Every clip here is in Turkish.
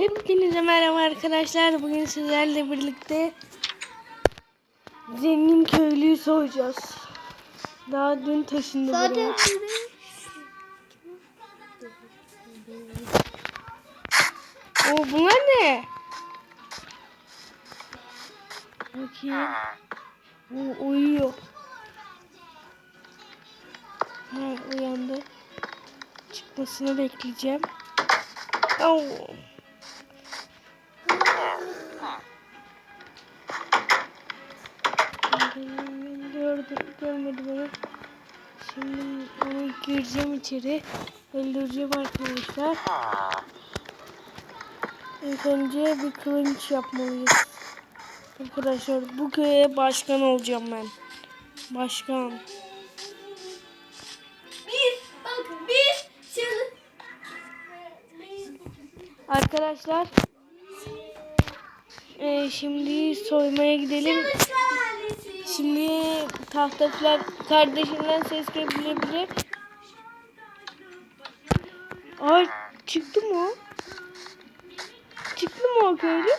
Hepinize merhaba arkadaşlar. Bugün sizlerle birlikte zengin köylüyü soyacağız. Daha dün taşındı buraya. Oo bunlar ne? Bakayım. Oo, uyuyor. Ha, uyandı. Çıkmasını bekleyeceğim. Oo. Gireceğim içeri. Öldüreceğim arkadaşlar. İlk önce bir kılınç yapmalıyız. Arkadaşlar bu köye başkan olacağım ben. Başkan. Bir, bakın bir. Arkadaşlar eee, şimdi soymaya gidelim. Şimdi tahtalar kardeşimden ses gelebilir. Ay çıktı mı o? Çıktı mı o köylü?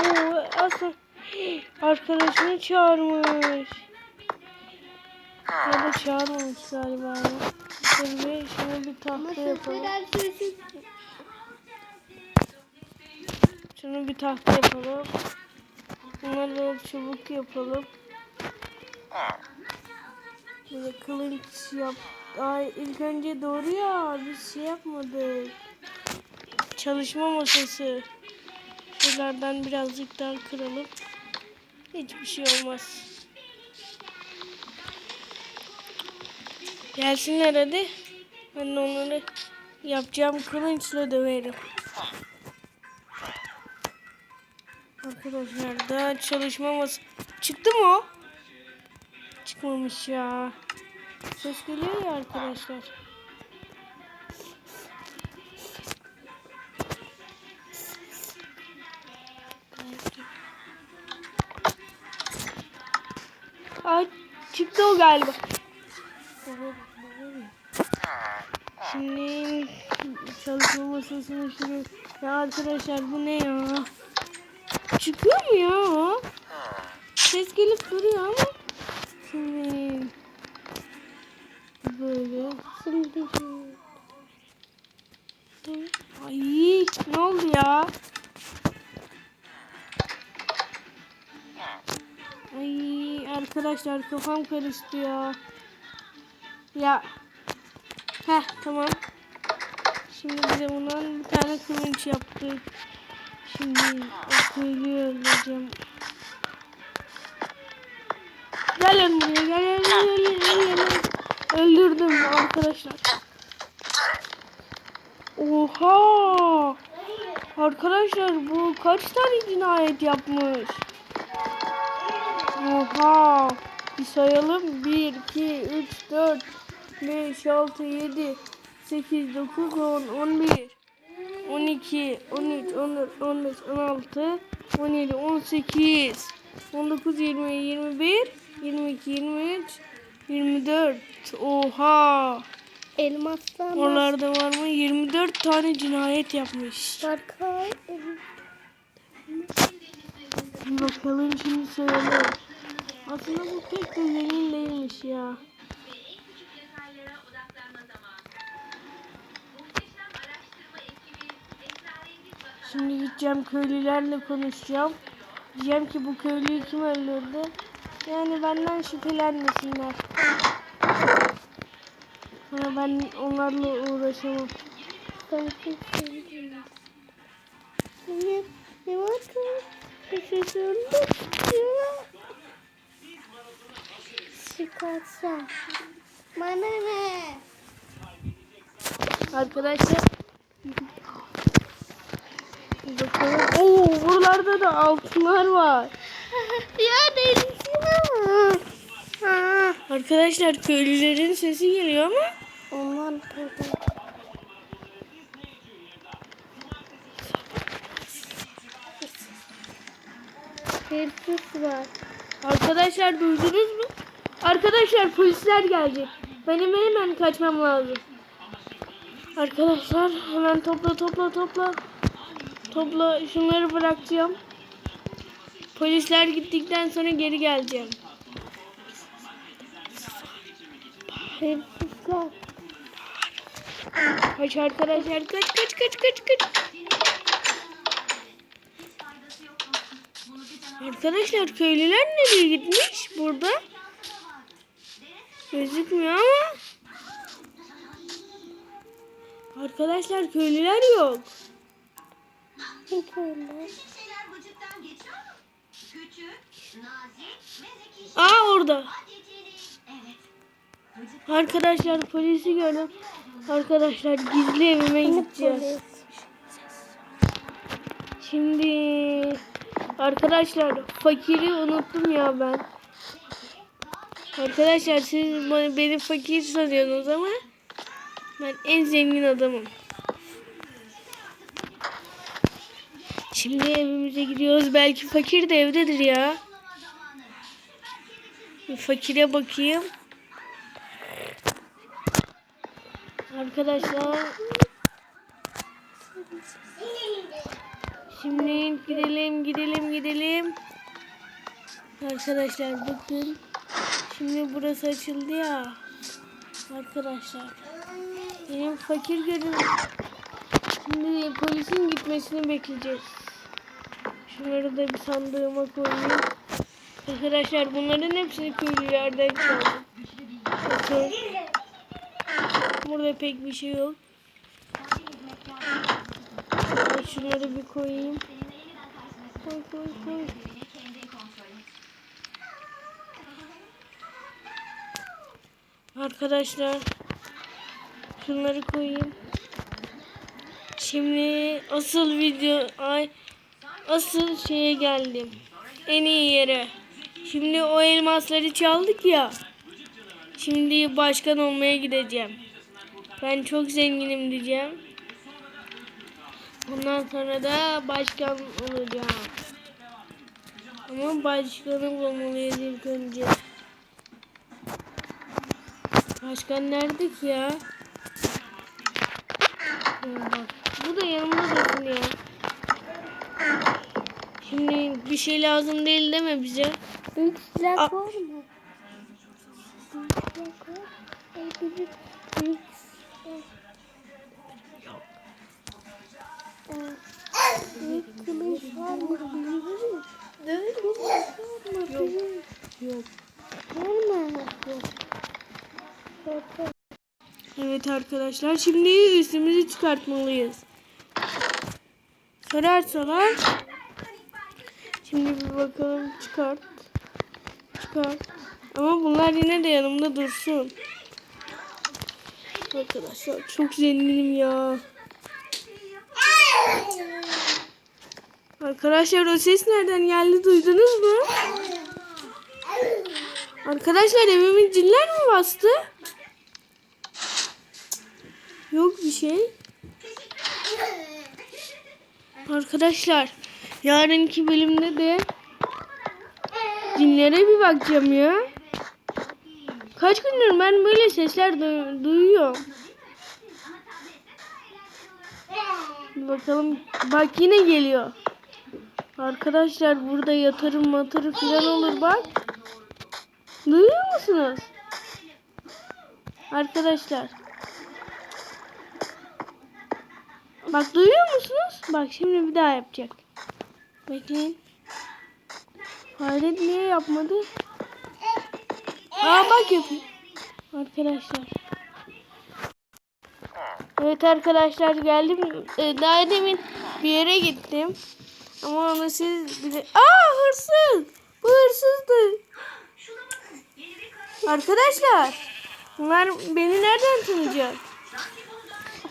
Oo aslında arkadaşını çağırmış. Ya da çağırmamış galiba. Şimdi şunu bir tahta yapalım. Şunu bir tahta yapalım. Bunları çubuk yapalım. Böyle kılıç yap. Ay ilk önce doğru ya biz şey yapmadık. Çalışma masası. Şuralardan birazcık daha kıralım. Hiçbir şey olmaz. Gelsinler hadi. Ben onları yapacağım kılıçla döverim. Arkadaşlar da çalışma mas Çıktı mı o? Çıkmamış ya. Ses geliyor ya arkadaşlar. Ay çıktı o galiba. Şimdi çalışma masasını şuraya. Ya arkadaşlar bu ne ya? Çıkıyor mu ya? Ses gelip duruyor ama. Şimdi böyle. Şimdi. Ay ne oldu ya? Ay arkadaşlar kafam karıştı ya. Ya. Heh tamam. Şimdi bize bundan bir tane kılınç yaptık. Şimdi o köylüyü öldüreceğim. Gel lan buraya gel gel gel, gel. Öldürdüm arkadaşlar. Oha! Arkadaşlar bu kaç tane cinayet yapmış? Oha! Bir sayalım. 1, 2, 3, 4, 5, 6, 7, 8, 9, 10, 11, 12, 13, 14, 15, 16, 17, 18, 19, 20, 21, 22, 23, 24. Oha! Elmaslar Oralarda var mı? 24 tane cinayet yapmış. marka. Bakalım şimdi sayalım. Aslında bu pek de zengin değilmiş ya. Şimdi gideceğim köylülerle konuşacağım. Diyeceğim ki bu köylüyü kim öldürdü? Yani benden şüphelenmesinler. Sonra ben onlarla uğraşamam. Ben çok sevdim. Ne? Ne var ki? Bir şey ya. Çıkarsa. Bana ne? Arkadaşlar Bakalım. Oo buralarda da altınlar var. ya değilsin Arkadaşlar köylülerin sesi geliyor ama Onlar burada. Hırsız var. arkadaşlar duydunuz mu? Arkadaşlar polisler gelecek. Benim hemen kaçmam lazım. Arkadaşlar hemen topla topla topla. Topla şunları bırakacağım. Polisler gittikten sonra geri geleceğim. Hırsızlar. Kaç arkadaşlar kaç kaç kaç kaç kaç. Arkadaşlar köylüler nereye gitmiş burada? Gözükmüyor ama. Arkadaşlar köylüler yok. Aa orada. Arkadaşlar polisi gördüm. Arkadaşlar gizli evime gideceğiz. Şimdi arkadaşlar fakiri unuttum ya ben. Arkadaşlar siz beni fakir sanıyorsunuz ama ben en zengin adamım. Şimdi evimize gidiyoruz. Belki fakir de evdedir ya. Bir fakire bakayım. Arkadaşlar Şimdi gidelim gidelim gidelim. Arkadaşlar bakın. Şimdi burası açıldı ya. Arkadaşlar. Benim fakir görün. Şimdi polisin gitmesini bekleyeceğiz. Şunları da bir sandığıma koyayım. Arkadaşlar bunların hepsini köylülerden çaldım. Burada pek bir şey yok. Şunları bir koyayım. Koy koy koy. Arkadaşlar şunları koyayım. Şimdi asıl video ay asıl şeye geldim. En iyi yere. Şimdi o elmasları çaldık ya. Şimdi başkan olmaya gideceğim. Ben çok zenginim diyeceğim. Ondan sonra da başkan olacağım. Ama başkanı bulmalıyız ilk önce. Başkan nerede ki ya? Bak. Bu da yanımda dursun ya. Şimdi bir şey lazım değil deme bize. Büyük silah var mı? Büyük silah var. Büyük, kılıç var mı? Büyük kılıç var? Yok. Var mı? Evet arkadaşlar şimdi üstümüzü çıkartmalıyız. Sorarsalar şimdi bir bakalım çıkart. Çıkart. Ama bunlar yine de yanımda dursun. Arkadaşlar çok zenginim ya. Arkadaşlar o ses nereden geldi duydunuz mu? Arkadaşlar evimin cinler mi bastı? Yok bir şey. Arkadaşlar yarınki bölümde de cinlere bir bakacağım ya. Kaç gündür ben böyle sesler du- duyuyorum. Bakalım. Bak yine geliyor. Arkadaşlar burada yatırım matırı falan olur bak. Duyuyor musunuz? Arkadaşlar. Bak duyuyor musunuz? Bak şimdi bir daha yapacak. Bekleyin. Hayret niye yapmadı? Aa bak yapıyor. Arkadaşlar. Evet arkadaşlar geldim. Ee, daha demin bir yere gittim. Ama onu siz bile... Aa hırsız! Bu hırsızdı. Arkadaşlar. Bunlar beni nereden tanıyacak?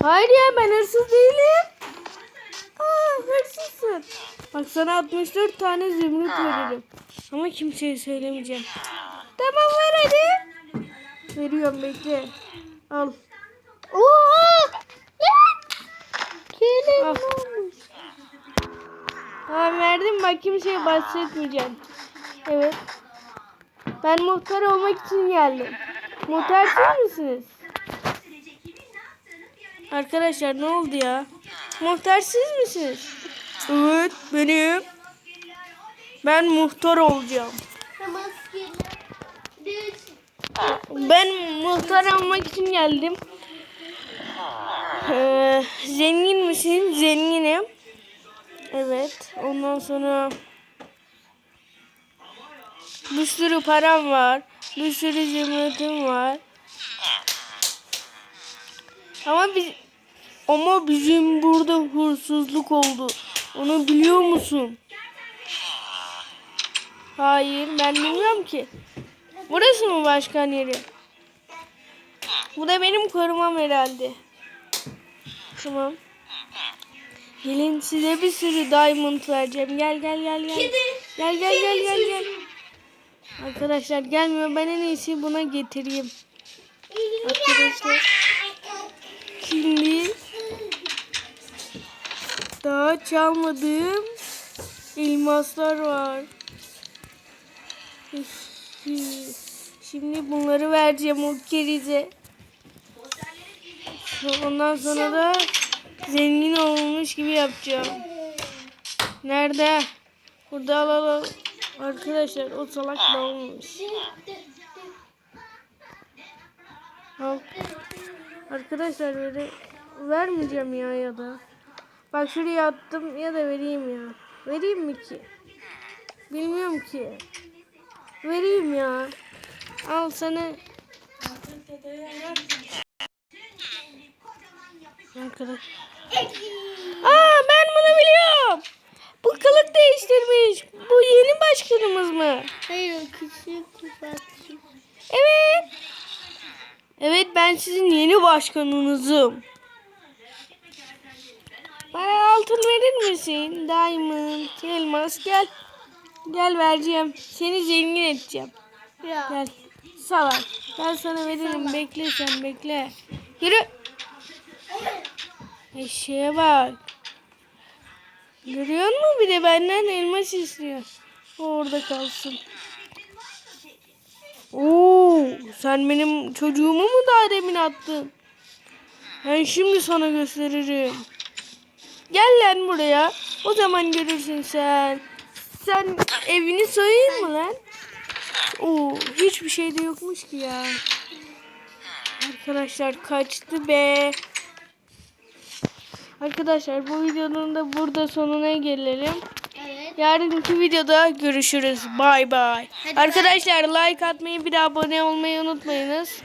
Hayır ya ben hırsız değilim. Aa hırsızsın. Bak sana 64 tane zümrüt veririm. Ama kimseye söylemeyeceğim. Tamam ver hadi. Veriyorum bekle. Al. Oha! Lan! Kelin Al. olmuş. Tamam bak kimseye bahsetmeyeceğim. Evet. Ben muhtar olmak için geldim. Muhtar siz misiniz? Arkadaşlar ne oldu ya? Muhtar siz misiniz? Evet benim. Ben muhtar olacağım. Ben muhtar olmak için geldim. Ee, zengin misin? Zenginim. Evet. Ondan sonra bir sürü param var. Bir sürü zümrütüm var. Ama biz ama bizim burada hırsızlık oldu. Onu biliyor musun? Hayır, ben bilmiyorum ki. Burası mı başkan yeri? Bu da benim korumam herhalde. Tamam. Gelin size bir sürü diamond vereceğim. Gel gel gel gel. Gel gel gel gel gel. Arkadaşlar gelmiyor. Ben en iyisi buna getireyim. Arkadaşlar. Şimdi daha çalmadığım elmaslar var. Şimdi bunları vereceğim o kerize. Ondan sonra da zengin olmuş gibi yapacağım. Nerede? Burada al al al. Arkadaşlar o salak da olmuş. Al. Arkadaşlar böyle vermeyeceğim ya ya da. Bak şuraya attım ya da vereyim ya. Vereyim mi ki? Bilmiyorum ki. Vereyim ya. Al sana. Arkadaş. Aa ben bunu biliyorum. Bu kılık değiştirmiş. Bu yeni başkanımız mı? Hayır o küçük ufakçı. Evet. Evet ben sizin yeni başkanınızım. Bana altın verir misin? Diamond, elmas gel. Gel vereceğim. Seni zengin edeceğim. Ya. Gel. Salak. Ben sana veririm. Bekle sen bekle. Yürü. Eşeğe bak. Görüyor musun bir de benden elmas istiyor. Orada kalsın. Oo, sen benim çocuğumu mu daha attın? Ben şimdi sana gösteririm. Gel lan buraya. O zaman görürsün sen. Sen evini soyayım mı lan? Oo, hiçbir şey de yokmuş ki ya. Arkadaşlar kaçtı be. Arkadaşlar bu videonun da burada sonuna gelelim. Evet. Yarınki videoda görüşürüz. Bay bay. Arkadaşlar like atmayı bir de abone olmayı unutmayınız.